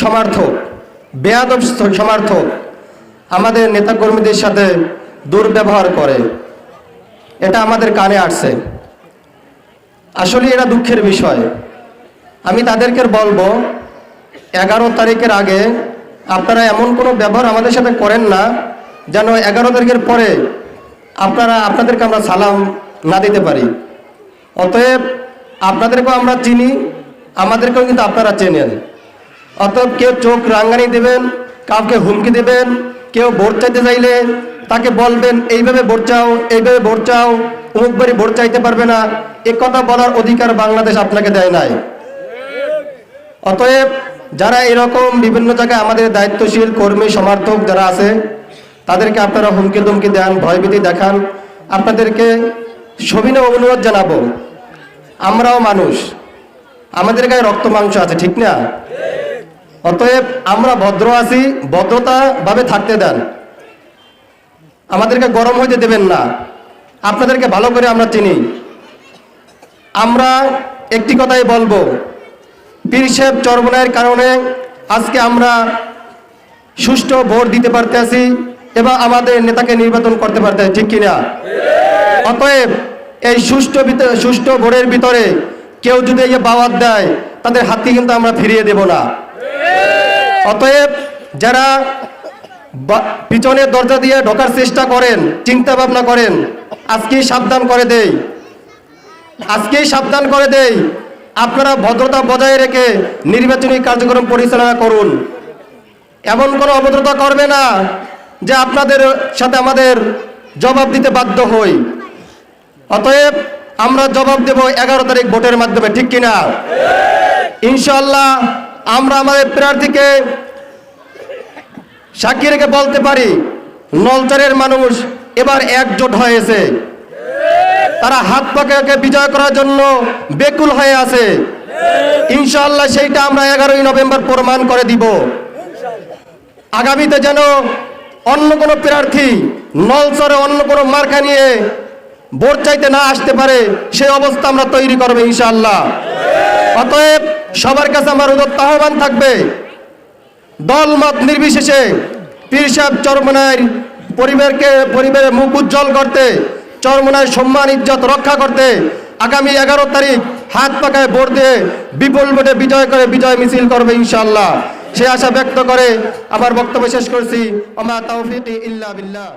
সমার্থক, বেয়াদব সমার্থক আমাদের নেতাকর্মীদের সাথে দুর্ব্যবহার করে। এটা আমাদের কানে আসছে। আসলে এটা দুঃখের বিষয়। আমি তাদেরকে বলব, এগারো তারিখের আগে আপনারা এমন কোনো ব্যবহার আমাদের সাথে করেন না, যেন এগারো তারিখের পরে আপনারা, আপনাদেরকে আমরা সালাম না দিতে পারি। অতএব আপনাদেরকেও আমরা চিনি, আমাদেরকেও কিন্তু আপনারা চেনেন। অতএব কেউ চোখ রাঙ্গানি দেবেন, কাউকে হুমকি দেবেন, কেউ ভোট চাইতে চাইলে তাকে বলবেন, এইভাবে ভোট চাও, এইভাবে ভোট চাও, অমুক বাড়ি ভোট চাইতে পারবে না। এ কথা বলার অধিকার বাংলাদেশ আপনাকে দেয় নাই। অতএব যারা এরকম বিভিন্ন জায়গায় আমাদের দায়িত্বশীল কর্মী, সমর্থক যারা আছে, তাদেরকে আপনারা হুমকি দুমকি দেন, ভয়ভীতি দেখান। আপনাদেরকে সবিনয় অনুরোধ জানাব। আমরাও মানুষ। আমাদের গায়ে রক্ত মাংস আছে, ঠিক না? অতএব আমরা ভদ্র আছি, ভদ্রতা ভাবে থাকতে দেন। আমাদেরকে গরম হইতে দেবেন না। আপনাদেরকে ভালো করে আমরা চিনি। আমরা একটি কথাই বলব, পীর সাহেব চরমনায়ের কারণে আজকে আমরা সুষ্ঠু ভোট দিতে পারতেছি এবং আমাদের নেতাকে নির্বাচন করতে পারতে, ঠিক কিনা অতএব এই সুষ্ঠু সুষ্ঠু ভোটের ভিতরে কেউ যদি বাওয়াত দেয়, তাদের হাতি কিন্তু আমরা ফিরিয়ে দেব না। অতএব যারা পিছনের দরজা দিয়ে ঢোকার চেষ্টা করেন চিন্তা ভাবনা করেন, আজকেই সাবধান করে দেই। আজকেই সাবধান করে দেই। আপনারা ভদ্রতা বজায় রেখে নির্বাচনী কার্যক্রম পরিচালনা করুন। এমন কোনো অভদ্রতা করবে না যে আপনাদের সাথে আমাদের জবাব দিতে বাধ্য হই। অতএব আমরা জবাব দেব এগারো তারিখ ভোটের মাধ্যমে, ঠিক কিনা? ইনশাল্লাহ আমরা আমাদের প্রার্থীকে সাক্ষী রেখে বলতে পারি নলচারের মানুষ এবার একজোট হয়েছে। তারা হাত পাকে বিজয় করার জন্য বেকুল হয়ে আছে। ইনশাল্লাহ সেইটা আমরা এগারোই নভেম্বর প্রমাণ করে দিব। আগামীতে যেন অন্য কোনো প্রার্থী নলচরে অন্য কোনো মার্কা নিয়ে ভোট চাইতে না আসতে পারে, সেই অবস্থা আমরা তৈরি করব ইনশাল্লাহ অতএব সবার কাছে আমার উদত্ত আহ্বান থাকবে। দল মত নির্বিশেষে পীর সাহেব চরমনায়ের পরিবারকে, পরিবারের মুখ উজ্জ্বল করতে চরমনায়ের সম্মান, ইজ্জত রক্ষা করতে আগামী এগারো তারিখ হাত পাকায় ভোট দিয়ে বিপুল ভোটে বিজয় করে বিজয় মিছিল করবে ইনশাল্লাহ সে আশা ব্যক্ত করে আমার বক্তব্য শেষ করছি। আমার তৌফিক ইল্লা বিল্লাহ।